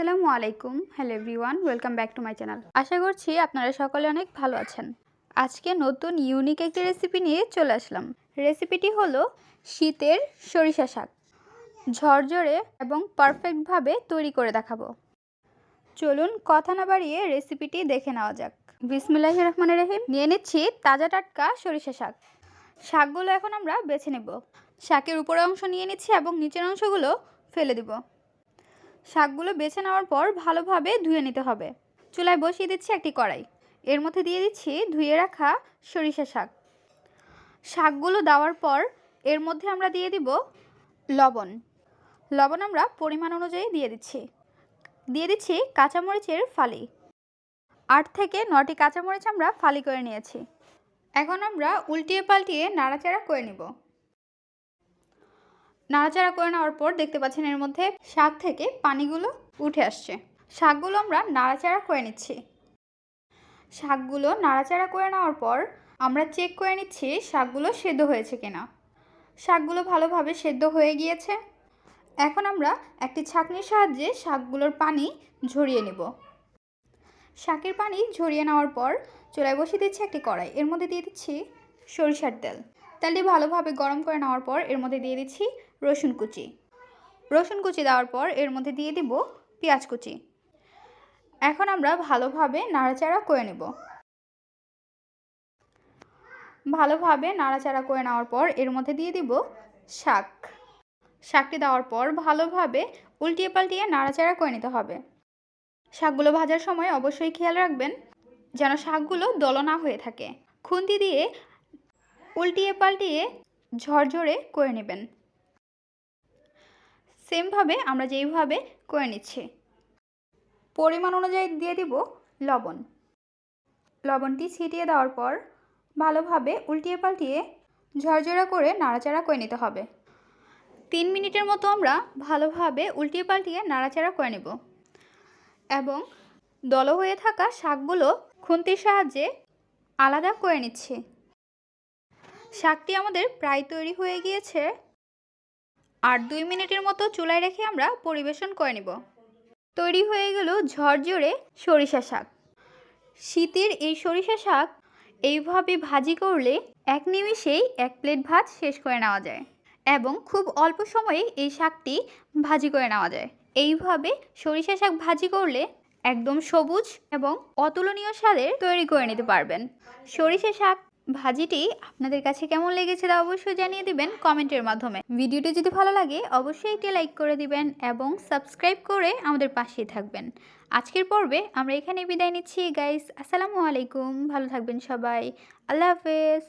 আসসালামু আলাইকুম। Hello everyone welcome back to my channel আশা করছি আপনারা সকলে অনেক ভালো আছেন। আজকে নতুন ইউনিক একটি রেসিপি নিয়ে চলে আসলাম। রেসিপিটি হলো শীতের সরিষা শাক। ঝরঝরে এবং পারফেক্টভাবে তৈরি করে দেখাবো। চলুন কথা না বাড়িয়ে রেসিপিটি দেখে নেওয়া যাক। বিসমিল্লাহ রহমান রহিম। নিয়ে নিচ্ছি তাজা টাটকা সরিষা শাক। শাকগুলো এখন আমরা বেছে নেব। শাকের উপরের অংশ নিয়ে নিচ্ছি এবং নিচের অংশগুলো ফেলে দিব। শাকগুলো বেছে নেওয়ার পর ভালোভাবে ধুয়ে নিতে হবে। চুলায় বসিয়ে দিচ্ছি একটি কড়াই। এর মধ্যে দিয়ে দিচ্ছি ধুয়ে রাখা সরিষা শাক। শাকগুলো দেওয়ার পর এর মধ্যে আমরা দিয়ে দিব লবণ। লবণ আমরা পরিমাণ অনুযায়ী দিয়ে দিচ্ছি। দিয়ে দিচ্ছি কাঁচামরিচের ফালি। আট থেকে নটি কাঁচামরিচ আমরা ফালি করে নিয়েছি। এখন আমরা উল্টিয়ে পাল্টিয়ে নাড়াচাড়া করে নিব। নাড়াচাড়া করে নেওয়ার পর দেখতে পাচ্ছেন এর মধ্যে শাক থেকে পানিগুলো উঠে আসছে। শাকগুলো আমরা নাড়াচাড়া করে নিচ্ছি। শাকগুলো নাড়াচাড়া করে নেওয়ার পর আমরা চেক করে নিচ্ছি শাকগুলো সেদ্ধ হয়েছে কিনা। শাকগুলো ভালোভাবে সেদ্ধ হয়ে গিয়েছে। এখন আমরা একটি ছাঁকনির সাহায্যে শাকগুলোর পানি ঝরিয়ে নেব। শাকের পানি ঝরিয়ে নেওয়ার পর চুলায় বসিয়ে দিচ্ছি একটি কড়াই। এর মধ্যে দিয়ে দিচ্ছি সরিষার তেল। তেলটি ভালোভাবে গরম করে নেওয়ার পর এর মধ্যে দিয়ে দিচ্ছি রসুন কুচি। রসুন কুচি দেওয়ার পর এর মধ্যে দিয়ে দিব পেঁয়াজ কুচি। এখন আমরা ভালোভাবে নাড়াচাড়া করে নেব। ভালোভাবে নাড়াচাড়া করে নেওয়ার পর এর মধ্যে দিয়ে দিব শাক। শাকটি দেওয়ার পর ভালোভাবে উল্টিয়ে পাল্টিয়ে নাড়াচাড়া করে নিতে হবে। শাকগুলো ভাজার সময় অবশ্যই খেয়াল রাখবেন, যেন শাকগুলো দলো না হয়ে থাকে। খুন্তি দিয়ে উল্টিয়ে পাল্টিয়ে ঝরঝরে করে নেবেন। সেমভাবে আমরা যেইভাবে করে নিচ্ছি। পরিমাণ অনুযায়ী দিয়ে দিব লবণ। লবণটি ছিটিয়ে দেওয়ার পর ভালোভাবে উল্টিয়ে পাল্টিয়ে ঝরঝরা করে নাড়াচাড়া করে নিতে হবে। তিন মিনিটের মতো আমরা ভালোভাবে উল্টিয়ে পাল্টিয়ে নাড়াচাড়া করে নেব এবং দল হয়ে থাকা শাকগুলো খুন্তির সাহায্যে আলাদা করে নিচ্ছি। শাকটি আমাদের প্রায় তৈরি হয়ে গিয়েছে। আর দুই মিনিটের মতো চুলায় রেখে আমরা পরিবেশন করে নেব। তৈরি হয়ে গেল ঝরঝরে সরিষা শাক। শীতের এই সরিষা শাক এইভাবে ভাজি করলে এক নিমিষেই এক প্লেট ভাত শেষ করে নেওয়া যায় এবং খুব অল্প সময়ে এই শাকটি ভাজি করে নেওয়া যায়। এইভাবে সরিষা শাক ভাজি করলে একদম সবুজ এবং অতুলনীয় স্বাদের তৈরি করে নিতে পারবেন। সরিষা শাক ভাজিটি আপনাদের কাছে কেমন লেগেছে তা অবশ্যই জানিয়ে দিবেন কমেন্টের মাধ্যমে। ভিডিওটি যদি ভালো লাগে, অবশ্যই এটি লাইক করে দিবেন এবং সাবস্ক্রাইব করে আমাদের পাশেই থাকবেন। আজকের পর্বে আমরা এখানে বিদায় নিচ্ছি গাইস আসসালামু আলাইকুম। ভালো থাকবেন সবাই। আল্লাহ হাফেজ।